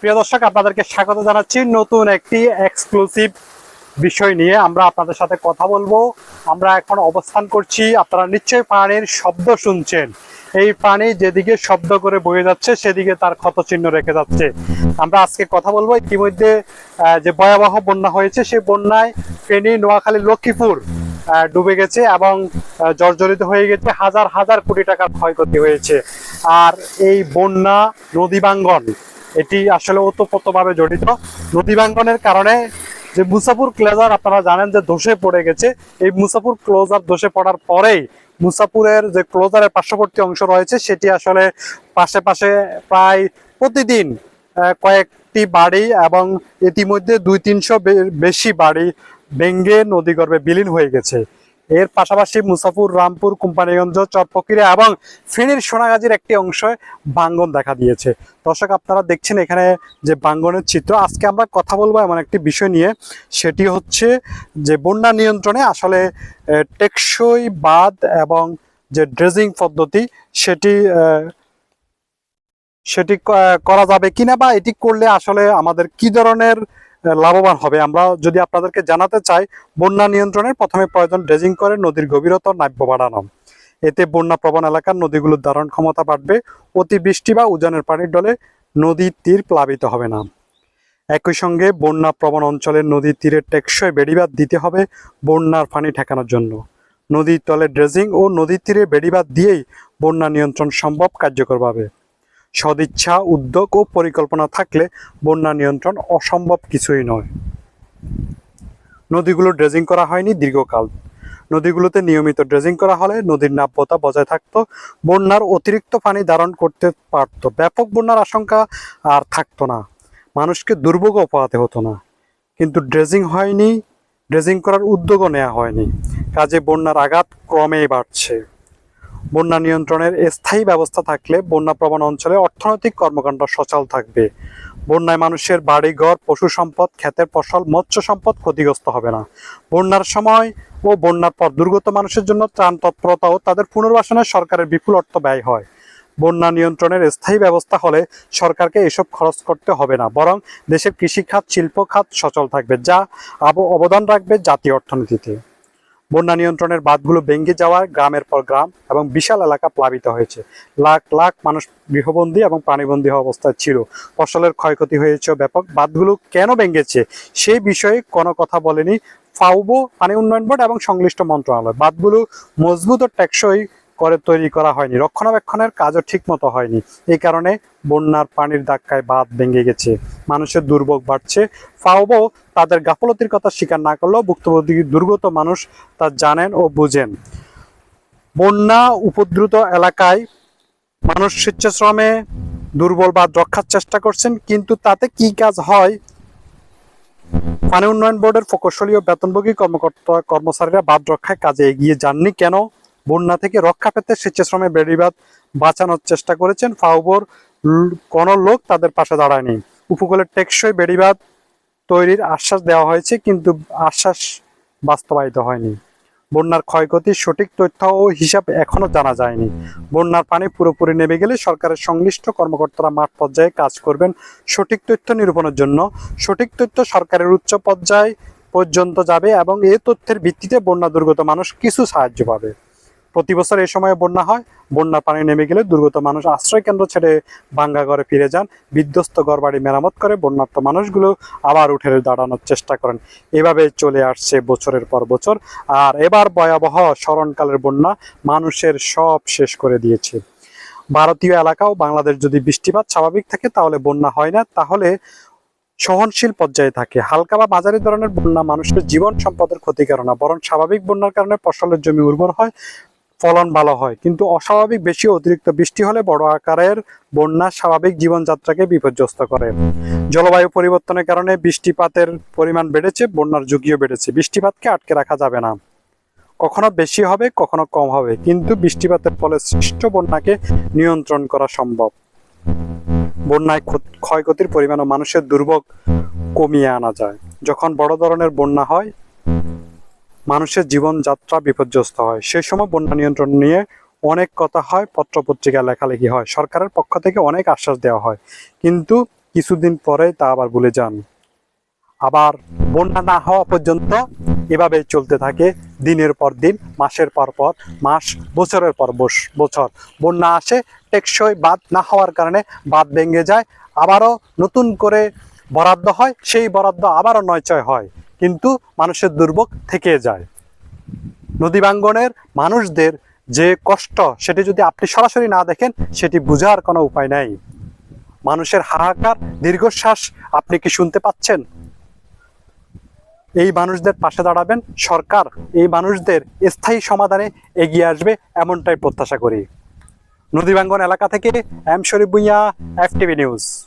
প্রিয় দর্শক, আপনাদেরকে স্বাগত জানাচ্ছি নতুন একটি এক্সক্লুসিভ বিষয় নিয়ে। আমরা আপনাদের সাথে কথা বলব। আমরা এখন অবস্থান করছি আপনারা নিশ্চয়ই প্রাণীর শব্দ শুনছেন। এই প্রাণী যেদিকে শব্দ করে বয়ে যাচ্ছে, সেদিকে তার ক্ষত চিহ্ন রেখে যাচ্ছে। আমরা আজকে কথা বলব ইতিমধ্যে যে ভয়াবহ বন্যা হয়েছে, সেই বন্যায় ফেনী, নোয়াখালী, লক্ষ্মীপুর ডুবে গেছে এবং জর্জরিত হয়ে গেছে হাজার হাজার কোটি টাকার ক্ষয়ক্ষতি হয়েছে। আর এই বন্যা, নদী বাঙ্গন এটি আসলে ওতপ্রোতভাবে জড়িত। নদী বাঙ্গনের কারণে যে মুসাফুর ক্লোজার আপনারা জানেন যে ধসে পড়ে গেছে। এই মুসাফুর ক্লোজার ধসে পড়ার পরেই মুসাফুরের যে ক্লোজারের পার্শ্ববর্তী অংশ রয়েছে, সেটি আসলে পাশে পাশে প্রায় প্রতিদিন কয়েকটি বাড়ি এবং ইতিমধ্যে দুই তিনশো বেশি বাড়ি ভেঙ্গে নদীগর্ভে বিলীন হয়ে গেছে। এর পাশাপাশি মুসাফুর রামপুর, কোম্পানিগঞ্জ, চরপকিরা এবং ফেনীর সোনাগাজীর একটি অংশে বাঙ্গন দেখা দিয়েছে। দর্শক, আপনারা দেখছেন এখানে যে বাঙ্গনের চিত্র। আজকে আমরা কথা বলব এমন একটি বিষয় নিয়ে। সেটি হচ্ছে যে বন্যা নিয়ন্ত্রণে আসলে টেকসই বাদ এবং যে ড্রেজিং পদ্ধতি, সেটি সেটি করা যাবে কিনা বা এটি করলে আসলে আমাদের কি ধরনের লাভবান হবে। আমরা যদি আপনাদেরকে জানাতে চাই, বন্যা নিয়ন্ত্রণের প্রথমে প্রয়োজন ড্রেজিং করে নদীর গভীরতা নাব্য বাড়ানো। এতে বন্যা প্রবণ এলাকার নদীগুলোর ধারণ ক্ষমতা বাড়বে, অতিবৃষ্টি বা উজানের পানির ডলে নদীর তীর প্লাবিত হবে না। একই সঙ্গে বন্যা প্রবণ অঞ্চলের নদীর তীরে টেকসই বেড়িবাদ দিতে হবে বন্যার পানি ঠেকানোর জন্য। নদীর তলে ড্রেজিং ও নদীর তীরে বেড়িবাঁধ দিয়েই বন্যা নিয়ন্ত্রণ সম্ভব কার্যকরভাবে। সদিচ্ছা, উদ্যোগ ও পরিকল্পনা থাকলে বন্যা নিয়ন্ত্রণ অসম্ভব কিছুই নয়। নদীগুলো ড্রেজিং করা হয়নি দীর্ঘকাল। নদীগুলোতে নিয়মিত ড্রেজিং করা হলে নদীর নাব্যতা বজায় থাকতো, বন্যার অতিরিক্ত পানি ধারণ করতে পারত। ব্যাপক বন্যার আশঙ্কা আর থাকতো না। মানুষকে দুর্ভোগও পোহাতে হতো না। কিন্তু ড্রেজিং হয়নি, ড্রেজিং করার উদ্যোগও নেওয়া হয়নি। কাজে বন্যার আঘাত ক্রমেই বাড়ছে। বন্যা নিয়ন্ত্রণের স্থায়ী ব্যবস্থা থাকলে বন্যা প্রবণ অঞ্চলে অর্থনৈতিক কর্মকাণ্ড সচল থাকবে। বন্যায় মানুষের বাড়িঘর পশু সম্পদ, ক্ষেতের ফসল, মৎস্য সম্পদ ক্ষতিগ্রস্ত হবে না। বন্যার সময় ও বন্যার পর দুর্গত মানুষের জন্য ত্রাণ তৎপরতা ও তাদের পুনর্বাসনে সরকারের বিপুল অর্থ ব্যয় হয়। বন্যা নিয়ন্ত্রণের স্থায়ী ব্যবস্থা হলে সরকারকে এসব খরচ করতে হবে না, বরং দেশের কৃষিখাত শিল্প খাত সচল থাকবে, যা অবদান রাখবে জাতীয় অর্থনীতিতে। বন্যা নিয়ন্ত্রণের বাঁধগুলো ভেঙে যাওয়ায় গ্রামের পর গ্রাম এবং বিশাল এলাকা প্লাবিত হয়েছে। লাখ লাখ মানুষ গৃহবন্দী এবং প্রাণীবন্দী অবস্থায় ছিল। ফসলের ক্ষয়ক্ষতি হয়েছে ব্যাপক। বাঁধগুলো কেন ভেঙেছে সেই বিষয়ে কোনো কথা বলেনি ফাউবো পানি উন্নয়ন বোর্ড এবং সংশ্লিষ্ট মন্ত্রণালয়। বাঁধগুলো মজবুত ও টেকসই করে তৈরি করা হয়নি। রক্ষণাবেক্ষণের কাজও ঠিকমতো হয়নি। এই কারণে বন্যার পানির ধাক্কায় বাঁধ ভেঙে গেছে। মানুষের দুর্ভোগ বাড়ছে। ফাউবো তাদের গাফলতির কথা স্বীকার না করলেও ভুক্তভোগী দুর্গত মানুষ তা জানেন ও বুঝেন। বন্যা উপদ্রুত এলাকায় মানুষ স্বেচ্ছাশ্রমে দুর্বল বাদ রক্ষার চেষ্টা করছেন, কিন্তু তাতে কি কাজ হয়? পানি উন্নয়ন বোর্ডের প্রকৌশলী ও বেতনভোগী কর্মকর্তা কর্মচারীরা বাদ রক্ষায় কাজে এগিয়ে যাননি কেন? বন্যা থেকে রক্ষা পেতে স্বেচ্ছাশ্রমে বেড়িবাদ বাঁচানোর চেষ্টা করেছেন। ফাউবর কোনো লোক তাদের পাশে দাঁড়ায়নি। উপকূলের টেকসই বেড়িবাদ তৈরির আশ্বাস দেওয়া হয়েছে, কিন্তু আশ্বাস বাস্তবায়িত হয়নি। বন্যার ক্ষয়ক্ষতির সঠিক তথ্য ও হিসাব এখনও জানা যায়নি। বন্যার পানি পুরোপুরি নেমে গেলে সরকারের সংশ্লিষ্ট কর্মকর্তারা মাঠ পর্যায়ে কাজ করবেন সঠিক তথ্য নিরূপণের জন্য। সঠিক তথ্য সরকারের উচ্চ পর্যায় পর্যন্ত যাবে এবং এ তথ্যের ভিত্তিতে বন্যা দুর্গত মানুষ কিছু সাহায্য পাবে। প্রতি বছর এই সময়ে বন্যা হয়। বন্যা পানি নেমে গেলে দুর্গত মানুষ আশ্রয় কেন্দ্র ছেড়ে ভাঙ্গা ঘরে ফিরে যান। বিধ্বস্ত ঘর বাড়ি মেরামত করে বন্যার্ত মানুষগুলো আবার উঠে দাঁড়ানোর চেষ্টা করেন। এভাবে চলে আসছে বছরের পর বছর। আর এবার ভয়াবহ স্মরণকালের বন্যা মানুষের সব শেষ করে দিয়েছে। ভারতীয় এলাকাও বাংলাদেশ যদি বৃষ্টিপাত স্বাভাবিক থাকে তাহলে বন্যা হয় না, তাহলে সহনশীল পর্যায়ে থাকে। হালকা বা মাঝারি ধরনের বন্যা মানুষের জীবন সম্পদের ক্ষতি না, বরং স্বাভাবিক বন্যার কারণে ফসলের জমি উর্বর হয় ফলন ভালো হয়। কিন্তু অস্বাভাবিক বেশি অতিরিক্ত বৃষ্টি হলে বড় আকারের বন্যা স্বাভাবিক জীবনযাত্রাকে বিপর্যস্ত করে। জলবায়ু পরিবর্তনের কারণে বৃষ্টিপাতের পরিমাণ বেড়েছে, বন্যার ঝুঁকিও বেড়েছে। বৃষ্টিপাতকে আটকে রাখা যাবে না। কখনো বেশি হবে, কখনো কম হবে, কিন্তু বৃষ্টিপাতের ফলে সৃষ্ট বন্যাকে নিয়ন্ত্রণ করা সম্ভব। বন্যায় ক্ষয়ক্ষতির পরিমাণ ও মানুষের দুর্ভোগ কমিয়ে আনা যায়। যখন বড় ধরনের বন্যা হয় মানুষের জীবনযাত্রা বিপর্যস্ত হয়। সেই সময় বন্যা নিয়ন্ত্রণ নিয়ে অনেক কথা হয় পত্রপত্রিকা লেখালেখি হয়। সরকারের পক্ষ থেকে অনেক আশ্বাস দেওয়া হয়। কিন্তু কিছুদিন পরে তা আবার ভুলে যান। আবার বন্যা না হওয়া পর্যন্ত এভাবে চলতে থাকে দিনের পর দিন, মাসের পর পর, মাস, বছরের পর বছর। বন্যা আসে, টেকসই বাদ না হওয়ার কারণে বাদ ভেঙে যায়, আবারও নতুন করে বরাদ্দ হয়, সেই বরাদ্দ আবারও নয়চয় হয়। কিন্তু মানুষের দুর্ভোগ থেকে যায়। নদী বাঙ্গনের মানুষদের যে কষ্ট, সেটি যদি আপনি সরাসরি না দেখেন, সেটি বোঝার কোনো উপায় নাই। মানুষের হাহাকার, দীর্ঘশ্বাস আপনি কি শুনতে পাচ্ছেন? এই মানুষদের পাশে দাঁড়াবেন সরকার। এই মানুষদের স্থায়ী সমাধানে এগিয়ে আসবে এমনটাই প্রত্যাশা করি। নদীবাঙ্গন এলাকা থেকে, M Sharif Bhuiyan F TV news